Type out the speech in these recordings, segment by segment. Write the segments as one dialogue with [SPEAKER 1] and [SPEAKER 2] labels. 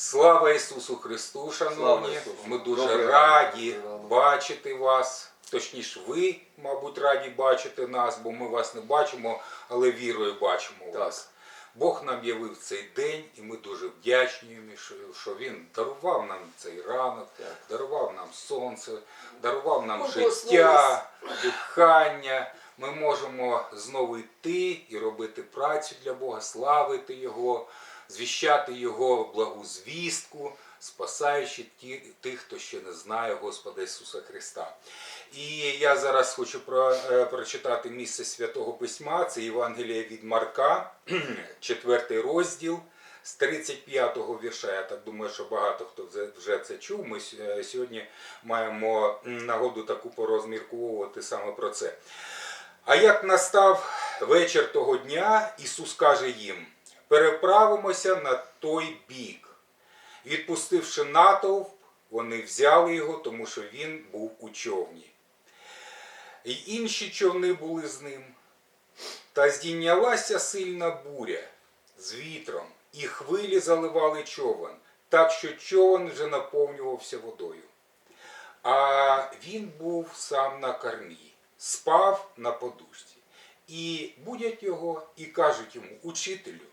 [SPEAKER 1] Слава Ісусу Христу, шановні!
[SPEAKER 2] Ісусу!
[SPEAKER 1] Ми дуже
[SPEAKER 2] Добрий
[SPEAKER 1] раді бачити вас. Точніше, ви, мабуть, раді бачити нас, бо ми вас не бачимо, але вірою бачимо
[SPEAKER 2] Так.
[SPEAKER 1] вас. Бог нам явив цей день, і ми дуже вдячні що- Він дарував нам цей ранок,
[SPEAKER 2] Так.
[SPEAKER 1] дарував нам сонце, дарував нам
[SPEAKER 2] Благословив.
[SPEAKER 1] життя, дихання. Ми можемо знову йти і робити працю для Бога, славити Його, звіщати Його благу звістку, спасаючи тих, хто ще не знає Господа Ісуса Христа. І я зараз хочу про, е, прочитати місце Святого Письма, це Євангеліє від Марка, четвертий розділ. З 35-го вірша, я так думаю, що багато хто вже- вже це чув. Ми е, сьогодні маємо нагоду таку порозмірковувати саме про це. А як настав вечір того дня, Ісус каже їм: переправимося на той бік. Відпустивши натовп, вони взяли його, тому що він був у човні. І інші човни були з ним. Та здійнялася сильна буря з вітром, і хвилі заливали човен, так що човен вже наповнювався водою. А він був сам на кормі, спав на подушці. І будять його і кажуть йому, учителю,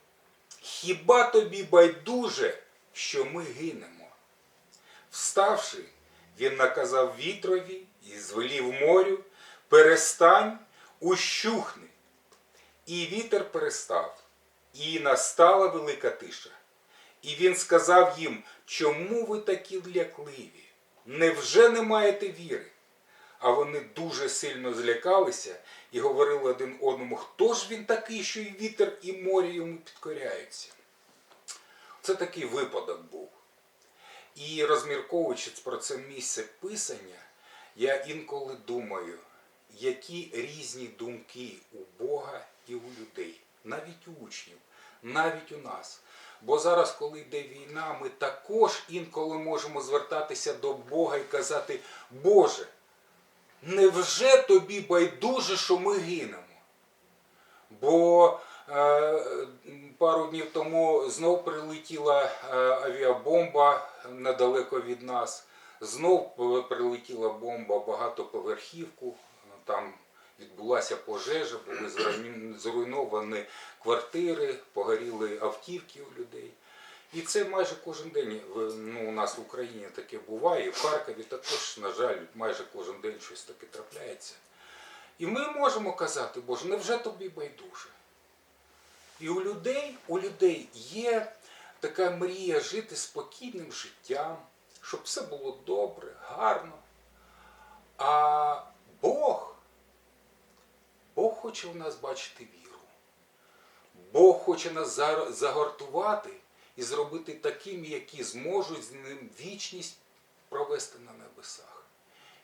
[SPEAKER 1] хіба тобі байдуже, що ми гинемо? Вставши, він наказав вітрові і звелів морю, перестань, ущухни. І вітер перестав, і настала велика тиша. І він сказав їм, чому ви такі лякливі? Невже не маєте віри? А вони дуже сильно злякалися і говорили один одному, хто ж він такий, що і вітер, і море йому підкоряються. Це такий випадок був. І розмірковуючи про це місце писання, я інколи думаю, які різні думки у Бога і у людей, навіть у учнів, навіть у нас. Бо зараз, коли йде війна, ми також інколи можемо звертатися до Бога і казати, Боже, невже тобі байдуже, що ми гинемо? Бо е, пару днів тому знов прилетіла е, авіабомба недалеко від нас. Знов прилетіла бомба багатоповерхівку. Там відбулася пожежа, були зруйновані квартири, погоріли автівки у людей. І це майже кожен день ну, у нас в Україні таке буває. І в Харкові також, на жаль, майже кожен день щось таке трапляється. І ми можемо казати, Боже, невже тобі байдуже? І у людей, у людей є така мрія жити спокійним життям, щоб все було добре, гарно. А Бог, Бог хоче в нас бачити віру. Бог хоче нас за- загартувати і зробити такими, які зможуть з ним вічність провести на небесах.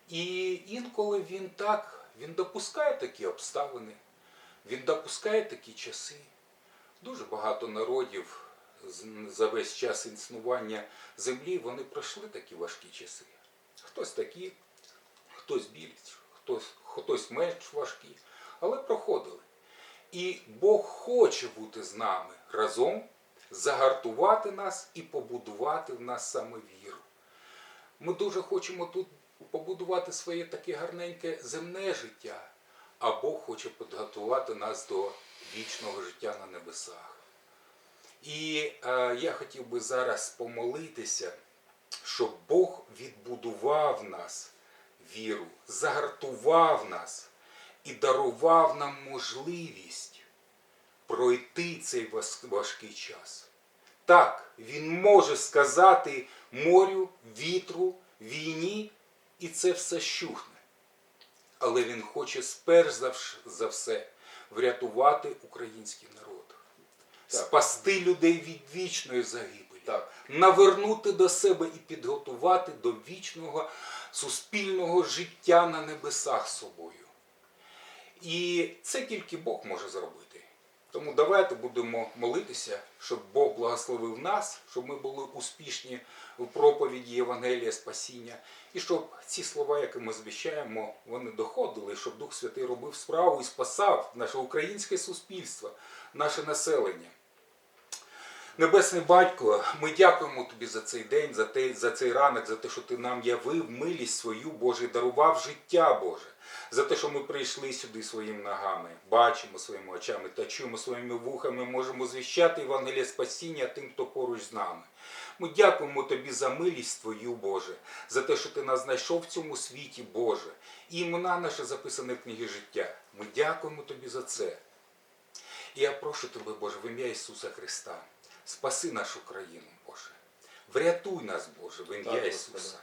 [SPEAKER 1] І інколи він так, він допускає такі обставини, він допускає такі часи. Дуже багато народів за весь час існування землі вони пройшли такі важкі часи. Хтось такі, хтось більш, хтось, хтось менш важкі, але проходили. І Бог хоче бути з нами разом, загартувати нас і побудувати в нас саме віру. Ми дуже хочемо тут побудувати своє таке гарненьке земне життя, а Бог хоче підготувати нас до вічного життя на небесах. І е, я хотів би зараз помолитися, щоб Бог відбудував нас віру, загартував нас і дарував нам можливість пройти цей важкий час. Так, він може сказати морю, вітру, війні, і це все щухне. Але він хоче сперш за все врятувати український народ,
[SPEAKER 2] Так.
[SPEAKER 1] спасти людей від вічної загибелі,
[SPEAKER 2] Так.
[SPEAKER 1] навернути до себе і підготувати до вічного суспільного життя на небесах собою. І це тільки Бог може зробити. Тому давайте будемо молитися, щоб Бог благословив нас, щоб ми були успішні в проповіді Євангелія Спасіння, і щоб ці слова, які ми звіщаємо, вони доходили, щоб Дух Святий робив справу і спасав наше українське суспільство, наше населення. Небесний батько, ми дякуємо тобі за цей день, за, те, за цей ранок, за те, що ти нам явив милість свою, Боже, і дарував життя, Боже. За те, що ми прийшли сюди своїми ногами, бачимо своїми очами та чуємо своїми вухами, можемо звіщати Євангеліє спасіння тим, хто поруч з нами. Ми дякуємо тобі за милість твою, Боже, за те, що ти нас знайшов в цьому світі, Боже, і імена наші записані в книгі життя. Ми дякуємо тобі за це. І я прошу тебе, Боже, в ім'я Ісуса Христа, спаси нашу країну, Боже. Врятуй нас, Боже, в ім'я Ісуса.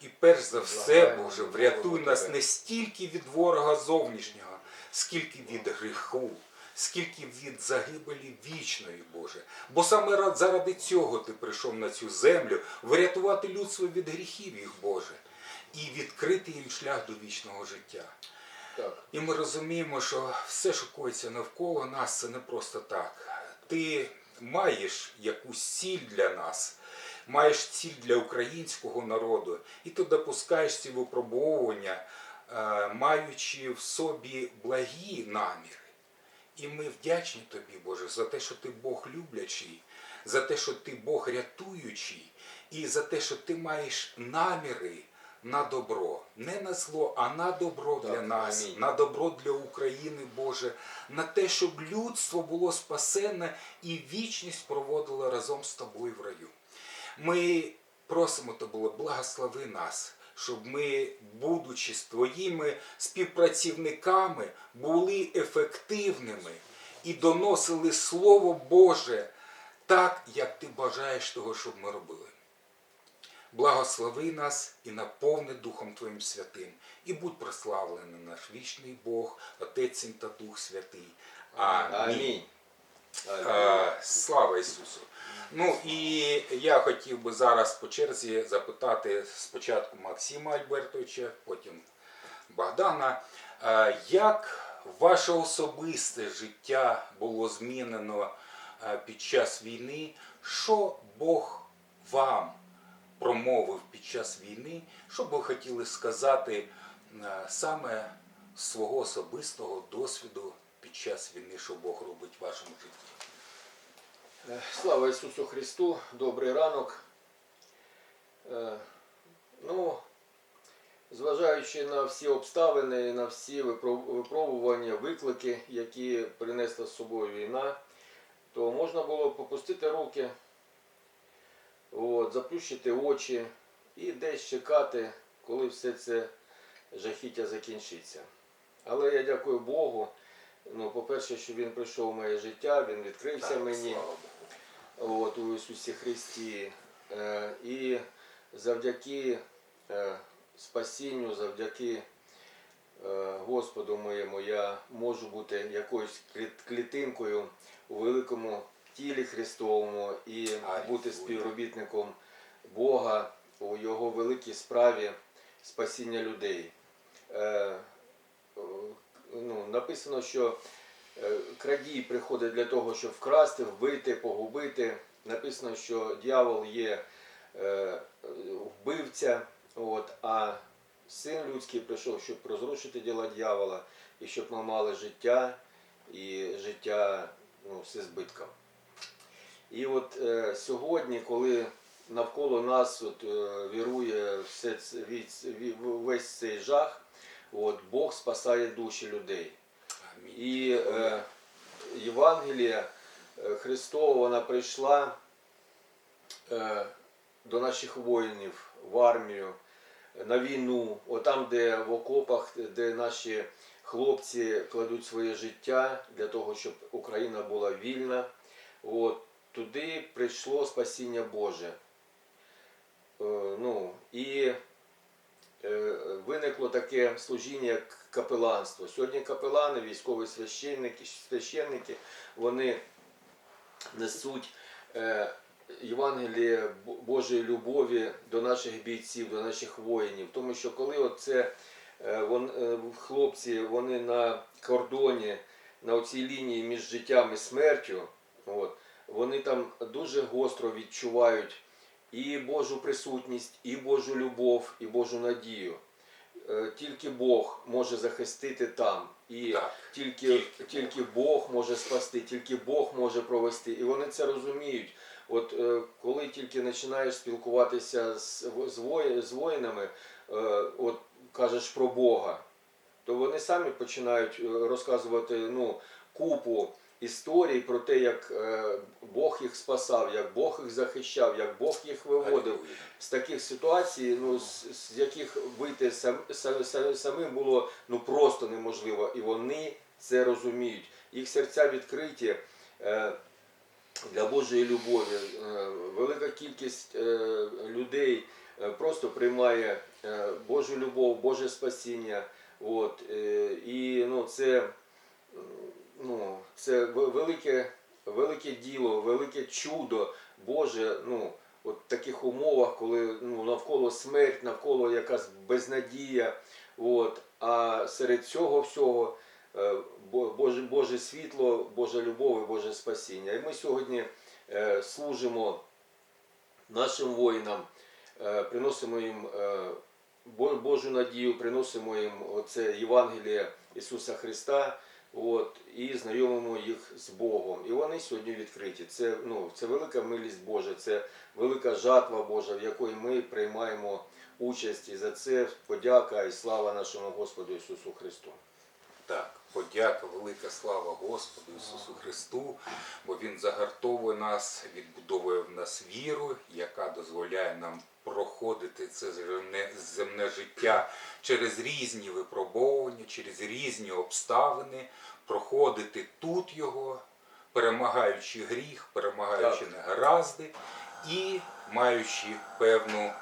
[SPEAKER 1] І перш за все, Боже, врятуй нас не стільки від ворога зовнішнього, скільки від гріху, скільки від загибелі вічної, Боже. Бо саме заради цього ти прийшов на цю землю врятувати людство від гріхів їх, Боже, і відкрити їм шлях до вічного життя.
[SPEAKER 2] Так.
[SPEAKER 1] І ми розуміємо, що все, що коїться навколо нас, це не просто так. Ти маєш якусь ціль для нас, маєш ціль для українського народу, і ти допускаєш ці випробовування, е, маючи в собі благі наміри. І ми вдячні тобі, Боже, за те, що ти Бог люблячий, за те, що ти Бог рятуючий, і за те, що ти маєш наміри на добро, не на зло, а на добро для
[SPEAKER 2] Так,
[SPEAKER 1] нас,
[SPEAKER 2] амінь.
[SPEAKER 1] на добро для України, Боже, на те, щоб людство було спасенне і вічність проводило разом з тобою в раю. Ми просимо тебе, благослови нас, щоб ми, будучи з твоїми співпрацівниками, були ефективними і доносили Слово Боже так, як ти бажаєш того, щоб ми робили. Благослови нас і наповни Духом Твоїм Святим, і будь прославлений наш вічний Бог, Отець та Дух Святий. Амінь.
[SPEAKER 2] Амінь.
[SPEAKER 1] Е, Слава Ісусу! Ну і я хотів би зараз по черзі запитати спочатку Максима Альбертовича, потім Богдана. Е, Як ваше особисте життя було змінено е, під час війни? Що Бог вам промовив під час війни? Що б ви хотіли сказати е, саме свого особистого досвіду під час війни, що Бог робить в вашому житті?
[SPEAKER 2] Е, Слава Ісусу Христу, добрий ранок. Е, Ну, зважаючи на всі обставини, на всі випробування, виклики, які принесла з собою війна, то можна було попустити руки, от, заплющити очі і десь чекати, коли все це жахіття закінчиться. Але я дякую Богу. Ну, по-перше, що він прийшов в моє життя, він відкрився
[SPEAKER 1] Так,
[SPEAKER 2] мені от, у Ісусі Христі. Е, і завдяки е, спасінню, завдяки е, Господу моєму, я можу бути якоюсь клітинкою у великому тілі Христовому і бути співробітником Бога у Його великій справі спасіння людей. Е, ну, написано, що е, крадій приходить для того, щоб вкрасти, вбити, погубити. Написано, що дьявол є е, вбивця, от, а син людський прийшов, щоб розрушити діла дьявола і щоб ми мали життя і життя ну, з збитком. І от е, сьогодні, коли навколо нас от, е, вірує все це, віць- ві- весь цей жах, от, Бог спасає душі людей.
[SPEAKER 1] Амінь.
[SPEAKER 2] І е, Євангелія е, Христова вона прийшла е, до наших воїнів в армію, на війну, отам, де в окопах, де наші хлопці кладуть своє життя для того, щоб Україна була вільна. От, туди прийшло спасіння Боже. Е, ну, і е, виникло таке служіння, як капеланство. Сьогодні капелани, військові священники, священники, вони несуть е, Євангеліє Божої любові до наших бійців, до наших воїнів. Тому що коли оце хлопці вони на кордоні, на цій лінії між життям і смертю, от, вони там дуже гостро відчувають і Божу присутність, і Божу любов, і Божу надію. Е, Тільки Бог може захистити там. І
[SPEAKER 1] Так.
[SPEAKER 2] тільки,
[SPEAKER 1] Тільки
[SPEAKER 2] тільки Бог може спасти, тільки Бог може провести. І вони це розуміють. От е, коли тільки починаєш спілкуватися з, з, воїн, з воїнами, е, от кажеш про Бога, то вони самі починають розказувати ну, купу історій про те, як е, Бог їх спасав, як Бог їх захищав, як Бог їх виводив з таких ситуацій, ну з, яких вийти сам, сам, сам- самим було ну просто неможливо, і вони це розуміють. Їх серця відкриті е, для Божої любові. Е, велика кількість людей просто приймає Божу любов, Боже спасіння. От, і ну, це, ну, це велике, велике діло, велике чудо Боже. Ну, от в таких умовах, коли ну, навколо смерть, навколо якась безнадія. От, а серед цього всього е, Боже, Боже світло, Божа любов і Боже спасіння. І ми сьогодні е, служимо нашим воїнам, е, приносимо їм Божу надію, приносимо їм оце Євангеліє Ісуса Христа. От, і знайомимо їх з Богом. І вони сьогодні відкриті. Це, ну, це велика милість Божа, це велика жатва Божа, в якої ми приймаємо участь. І за це подяка і слава нашому Господу Ісусу Христу.
[SPEAKER 1] Так, подяка, велика слава Господу Ісусу Христу, бо Він загартовує нас, відбудовує в нас віру, яка дозволяє нам проходити це земне, земне життя через різні випробовування, через різні обставини, проходити тут його, перемагаючи гріх, перемагаючи негаразди і маючи певну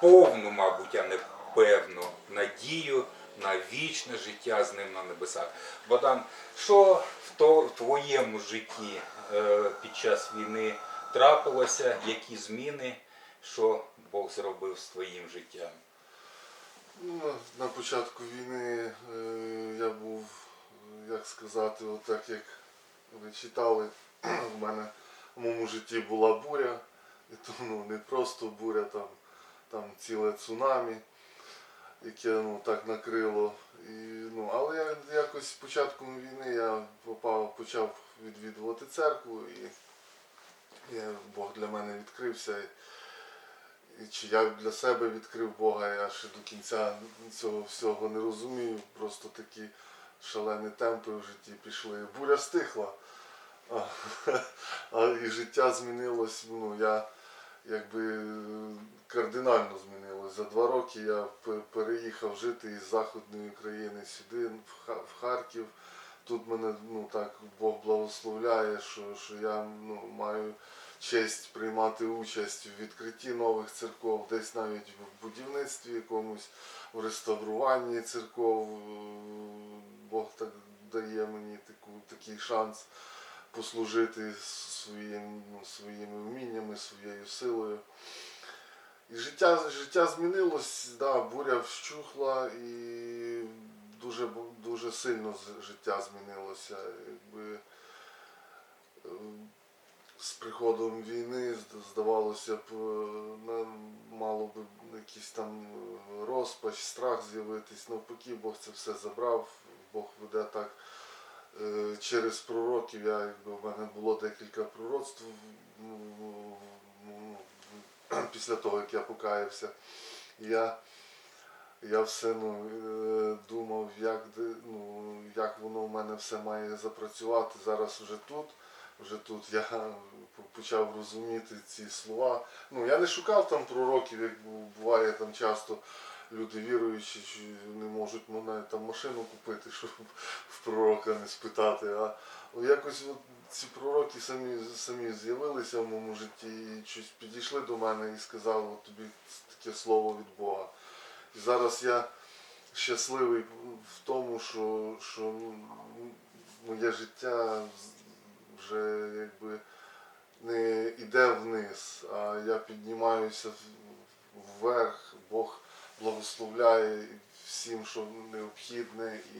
[SPEAKER 1] повну, мабуть, а не певну надію на вічне життя з ним на небесах. Богдан, що в твоєму житті е, під час війни трапилося, які зміни, що Бог зробив з твоїм життям?
[SPEAKER 3] Ну, на- початку війни е, я був, як сказати, отак як ви читали, в мене в моєму житті була буря, і то ну, не просто буря, там, там ціле цунамі, яке ну, так накрило. І, ну, але я якось з початком війни я попав, почав відвідувати церкву і я, Бог для мене відкрився. Чи я для себе відкрив Бога, я ще до кінця цього всього не розумію. Просто такі шалені темпи в житті пішли. Буря стихла. А, і життя змінилось. Ну, я якби кардинально змінилось. За два роки я переїхав жити із Західної України сюди, в Харків. Тут мене ну так Бог благословляє, що, що я ну, маю честь приймати участь в відкритті нових церков, десь навіть в будівництві якомусь, в реставруванні церков. Е, Бог так дає мені таку, такий шанс послужити своїм, ну, своїми вміннями, своєю силою. І життя, життя змінилось, да, буря вщухла і дуже, дуже сильно життя змінилося. Якби, е, з приходом війни здавалося б, е, мало би якийсь там е, розпач, страх з'явитись. Навпаки, Бог це все забрав. Бог веде так е, через пророків. Я, якби, в мене було декілька пророцтв після того, як я покаявся. Я, я все ну, думав, як, ну, як воно в мене все має запрацювати зараз вже тут. Вже тут я почав розуміти ці слова. Ну, я не шукав там пророків, як буває там часто люди віруючі, не можуть мене там машину купити, щоб в пророка не спитати. А якось от ці пророки самі, самі з'явилися в моєму житті і щось підійшли до мене і сказали, от тобі таке слово від Бога. І зараз я щасливий в тому, що, що ну, моє життя вже якби не йде вниз, а я піднімаюся вверх, Бог благословляє всім, що необхідне, і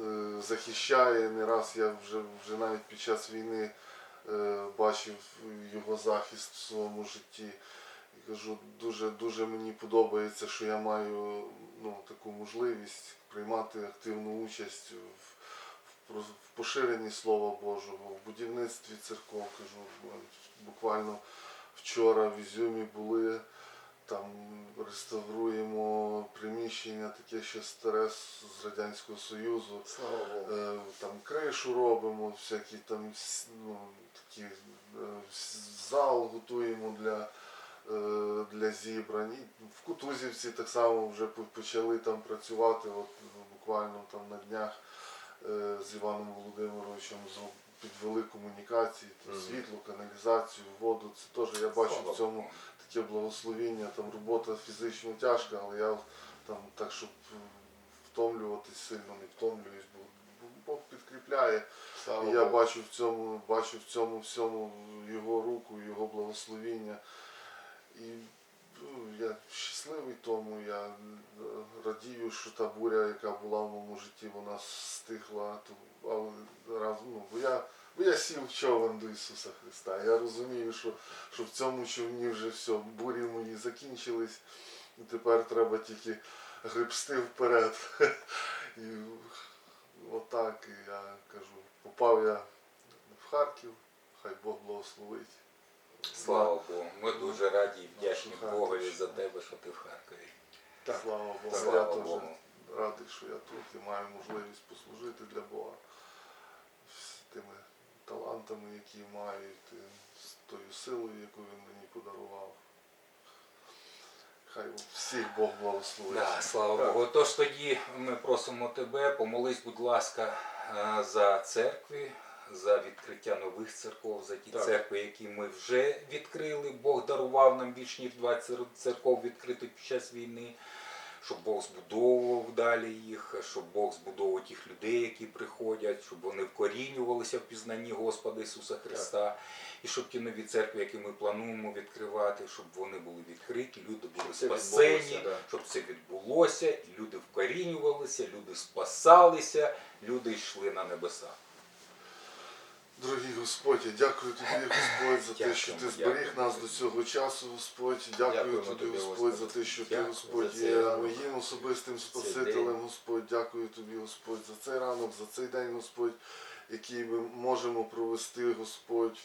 [SPEAKER 3] е, захищає. Не раз я вже, вже навіть під час війни е, бачив його захист в своєму житті. І кажу, дуже, дуже мені подобається, що я маю ну, таку можливість приймати активну участь в, в, поширенні Слова Божого, в будівництві церков, кажу, буквально вчора в Ізюмі були. Там реставруємо приміщення, таке ще старе з Радянського Союзу.
[SPEAKER 2] Слава.
[SPEAKER 3] Е, там кришу робимо, всякі там ну, такі е, зал готуємо для, е, для зібрань. І в Кутузівці так само вже почали там працювати. От буквально там на днях з Іваном Володимировичем підвели комунікації, там, світло, каналізацію, воду. Це теж я бачу в цьому таке благословіння, там робота фізично тяжка, але я там так, щоб втомлюватись сильно не втомлююсь, бо бо Бог підкріпляє. І я бачу в цьому, бачу в цьому всьому його руку, його благословіння. І ну, я щасливий тому, я радію, що та буря, яка була в моєму житті, вона стихла. Але раз, ну, бо я, бо я сів в човен до Ісуса Христа. Я розумію, що, що в цьому човні вже все, бурі мої закінчились, і тепер треба тільки гребсти вперед. І отак я кажу, попав я в Харків, хай Бог благословить.
[SPEAKER 1] Слава Богу. Ми дуже раді і вдячні Богові за тебе, що ти в Харкові.
[SPEAKER 2] Так.
[SPEAKER 3] Слава Богу.
[SPEAKER 1] Так,
[SPEAKER 3] я
[SPEAKER 1] слава
[SPEAKER 3] теж радий, що я тут і маю можливість послужити для Бога з тими талантами, які маю, і з тою силою, яку він мені подарував. Хай всіх Бог благословить.
[SPEAKER 1] Да, слава
[SPEAKER 2] Так.
[SPEAKER 1] Богу. Тож тоді ми просимо тебе, помолись, будь ласка, е, за церкви, за відкриття нових церков, за ті
[SPEAKER 2] Так.
[SPEAKER 1] церкви, які ми вже відкрили. Бог дарував нам більш ніж 20 церков відкритих під час війни. Щоб Бог збудовував далі їх, щоб Бог збудовував тих людей, які приходять, щоб вони вкорінювалися в пізнанні Господа Ісуса Христа, і щоб ті нові церкви, які ми плануємо відкривати, щоб вони були відкриті, люди були
[SPEAKER 2] Щоб
[SPEAKER 1] спасені,
[SPEAKER 2] да.
[SPEAKER 1] щоб це відбулося, люди вкорінювалися, люди спасалися, люди йшли на небеса.
[SPEAKER 3] Дорогий Господь, я дякую тобі, Господь, за те, що ти зберіг нас до цього часу, Господь. Дякую тобі, Господь, за те, що ти, Господь, є моїм особистим Спасителем. Господь. Дякую тобі, Господь, за цей ранок, за цей день, Господь, який ми можемо провести, Господь,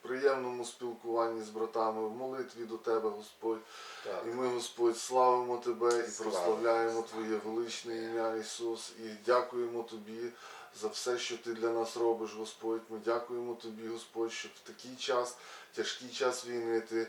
[SPEAKER 3] в приємному спілкуванні з братами, в молитві до Тебе, Господь.
[SPEAKER 2] Так.
[SPEAKER 3] І ми, Господь, славимо Тебе і
[SPEAKER 1] Слава.
[SPEAKER 3] прославляємо Твоє величне ім'я Ісус. І дякуємо Тобі за все, що Ти для нас робиш, Господь. Ми дякуємо Тобі, Господь, що в такий час, тяжкий час війни, Ти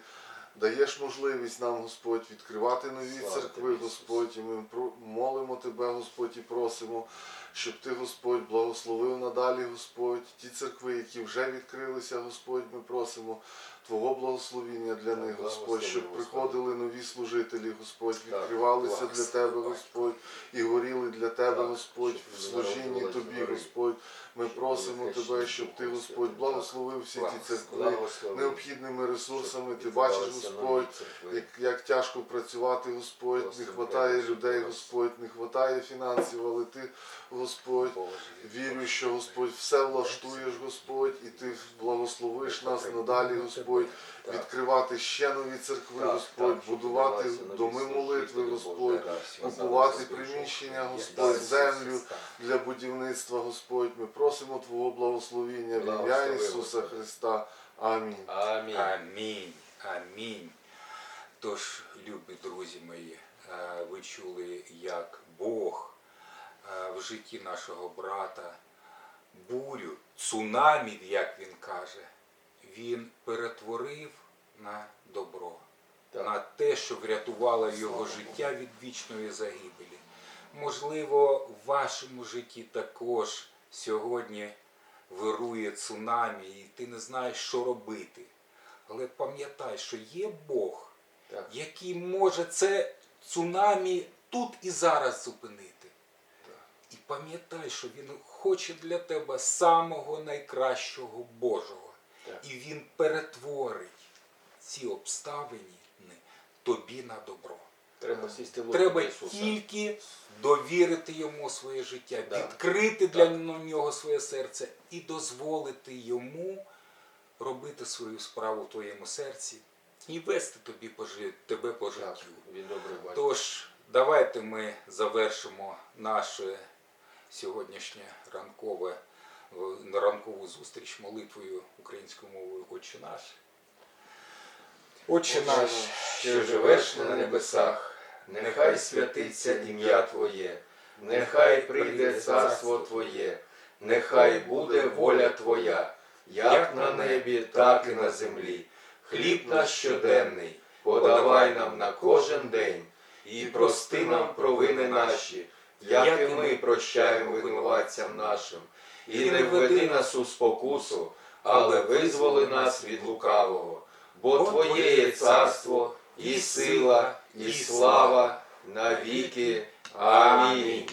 [SPEAKER 3] даєш можливість нам, Господь, відкривати нові
[SPEAKER 2] Слава
[SPEAKER 3] церкви,
[SPEAKER 2] тобі,
[SPEAKER 3] Господь. І ми молимо Тебе, Господь, і просимо, щоб Ти, Господь, благословив надалі, Господь, ті церкви, які вже відкрилися, Господь, ми просимо Твого благословіння для них, Господь, щоб приходили нові служителі, Господь, відкривалися для Тебе. Господь, і горіли для Тебе, Господь, в служінні Тобі. Господь. Ми просимо Тебе, щоб Ти, Господь, благословив всі ті церкви необхідними ресурсами. Ти бачиш, Господь, як, як тяжко працювати, Господь, не вистачає людей, Господь, не вистачає фінансів, але Ти, Господь, Вірю, що Господь все влаштуєш, Господь, і ти благословиш нас надалі, Господь,
[SPEAKER 2] Так.
[SPEAKER 3] відкривати ще нові церкви,
[SPEAKER 2] Так,
[SPEAKER 3] Господь,
[SPEAKER 2] так,
[SPEAKER 3] будувати доми молитви, Господь, купувати приміщення. Господь, землю для будівництва, Господь. Ми просимо Твого благословіння в ім'я Ісуса Христа. Амінь.
[SPEAKER 2] Амінь.
[SPEAKER 1] Амінь. Амінь. Тож, любі друзі мої, е, ви чули, як Бог е, в житті нашого брата бурю, цунамі, як він каже, він перетворив на добро,
[SPEAKER 2] Так.
[SPEAKER 1] на те, що врятувало його життя від вічної загибелі. Можливо, в вашому житті також сьогодні вирує цунамі, і ти не знаєш, що робити. Але пам'ятай, що є Бог,
[SPEAKER 2] Так.
[SPEAKER 1] який може це цунамі тут і зараз зупинити. І пам'ятай, що він хоче для тебе самого найкращого Божого.
[SPEAKER 2] Так.
[SPEAKER 1] І він перетворить ці обставини тобі на добро.
[SPEAKER 2] Треба сісти в
[SPEAKER 1] Треба
[SPEAKER 2] Ісуса.
[SPEAKER 1] тільки довірити йому своє життя,
[SPEAKER 2] Да.
[SPEAKER 1] відкрити для
[SPEAKER 2] Так.
[SPEAKER 1] нього своє серце і дозволити йому робити свою справу в твоєму серці і вести тобі по жи- тебе по життю.
[SPEAKER 2] батько.
[SPEAKER 1] Тож, давайте ми завершимо наше сьогоднішнє ранкове, е, ранкову зустріч молитвою українською мовою Отче наш. Отче наш,
[SPEAKER 2] що живеш на небесах, нехай святиться ім'я Твоє, нехай прийде царство Твоє, нехай буде воля Твоя, як на небі, так і на землі. Хліб наш щоденний, подавай нам на кожен день, і прости нам провини наші, як і ми прощаємо винуватцям нашим, і не введи нас у спокусу, але визволи нас від лукавого. Бо Твоє є царство, і сила, і слава навіки. Амінь.